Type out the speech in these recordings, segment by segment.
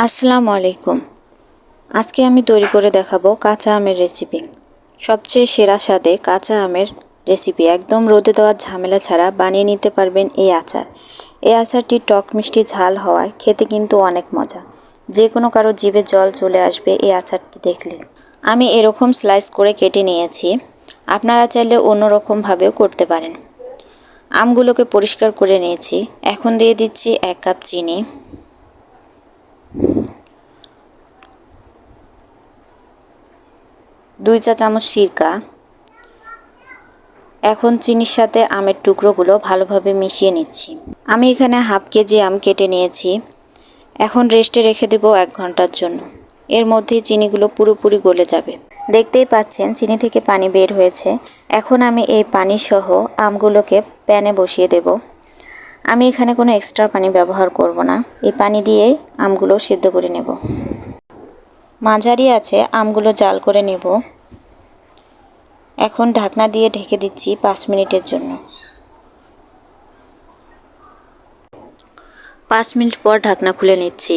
আসসালামু আলাইকুম আজকে আমি তৈরি করে দেখাবো কাঁচা আমের রেসিপি সবচেয়ে সেরা স্বাদে কাঁচা আমের রেসিপি একদম রোদে দেওয়ার ঝামেলা ছাড়া বানিয়ে নিতে পারবেন এই আচার। এই আচারটি টক মিষ্টি ঝাল হওয়ায় খেতে কিন্তু অনেক মজা। যে কোনো কারও জিভে জল চলে আসবে এই আচারটি দেখলে। আমি এরকম স্লাইস করে কেটে নিয়েছি। আপনারা চাইলে অন্যরকমভাবেও করতে পারেন। আমগুলোকে পরিষ্কার করে নিয়েছি। এখন দিয়ে দিচ্ছি এক কাপ চিনি। দুই চা চামচ সিরকা। এখন চিনির সাথে আমের টুকরোগুলো ভালোভাবে মিশিয়ে নিচ্ছি। আমি এখানে হাফ কেজি আম কেটে নিয়েছি। এখন রেস্টে রেখে দেব এক ঘণ্টার জন্য। এর মধ্যে চিনিগুলো পুরোপুরি গলে যাবে। দেখতেই পাচ্ছেন, চিনি থেকে পানি বের হয়েছে। এখন আমি এই পানি সহ আমগুলোকে প্যানে বসিয়ে দেব। আমি এখানে কোনো এক্সট্রা পানি ব্যবহার করব না। এই পানি দিয়েই আমগুলো সিদ্ধ করে নেব। মাঝারি আছে, আমগুলো জাল করে নেব। এখন ঢাকনা দিয়ে ঢেকে দিচ্ছি পাঁচ মিনিটের জন্য। পাঁচ মিনিট পর ঢাকনা খুলে নিচ্ছি।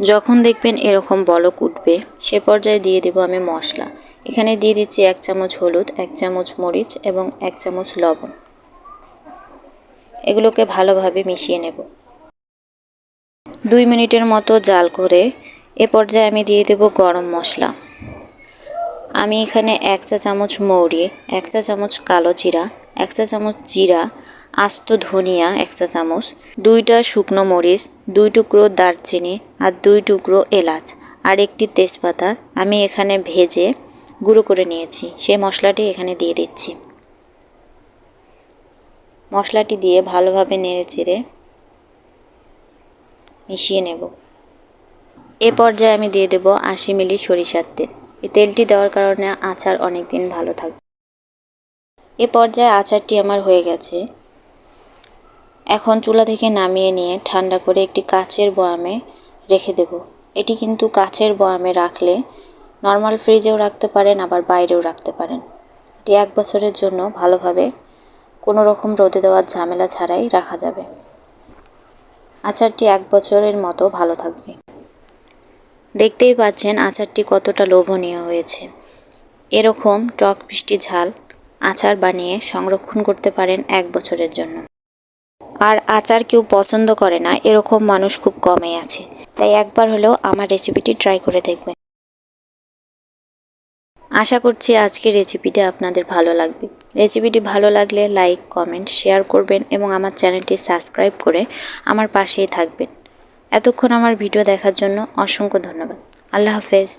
যখন দেখবেন এরকম বলক উঠবে, সে পর্যায়ে দিয়ে দেব আমি মশলা। এখানে দিয়ে দিচ্ছি এক চামচ হলুদ, এক চামচ মরিচ এবং এক চামচ লবণ। এগুলোকে ভালোভাবে মিশিয়ে নেব। দুই মিনিটের মতো জাল করে এ পর্যায়ে আমি দিয়ে দেব গরম মশলা। আমি এখানে এক চা চামচ মৌরি, এক চা চামচ কালো জিরা, এক চা চামচ জিরা, আস্ত ধনিয়া, এক চা চামচ, দুইটা শুকনো মরিচ, দুই টুকরো দারচিনি আর দুই টুকরো এলাচ আর একটি তেজপাতা আমি এখানে ভেজে গুঁড়ো করে নিয়েছি। সেই মশলাটি এখানে দিয়ে দিচ্ছি। মশলাটি দিয়ে ভালোভাবে নেড়ে চেড়ে মিশিয়ে নেব। এ পর্যায়ে আমি দিয়ে দেব আশি মিলি সরিষার তেল। এই তেলটি দেওয়ার কারণে আচার অনেক দিন ভালো থাকবে। এ পর্যায়ে আচারটি আমার হয়ে গেছে। এখন চুলা থেকে নামিয়ে নিয়ে ঠান্ডা করে একটি কাচের বয়ামে রেখে দেব। এটি কিন্তু কাচের বয়ামে রাখলে নর্মাল ফ্রিজেও রাখতে পারেন, আবার বাইরেও রাখতে পারেন। এটি এক বছরের জন্য ভালোভাবে কোনো রকম রোদে দেওয়ার ঝামেলা ছাড়াই রাখা যাবে। আচারটি এক বছরের মতো ভালো থাকবে। দেখতেই পাচ্ছেন আচারটি কতটা লোভনীয় হয়েছে। এরকম টক মিষ্টি ঝাল আচার বানিয়ে সংরক্ষণ করতে পারেন এক বছরের জন্য। আর আচার কেউ পছন্দ করে না, এরকম মানুষ খুব কমই আছে। তাই একবার হলেও আমার রেসিপিটি ট্রাই করে দেখবেন। আশা করছি আজকের রেসিপিটি আপনাদের ভালো লাগবে। রেসিপিটি ভালো লাগলে লাইক কমেন্ট শেয়ার করবেন এবং আমার চ্যানেলটি সাবস্ক্রাইব করে আমার পাশেই থাকবেন। এতক্ষণ আমার ভিডিও দেখার জন্য অসংখ্য ধন্যবাদ। আল্লাহ হাফেজ।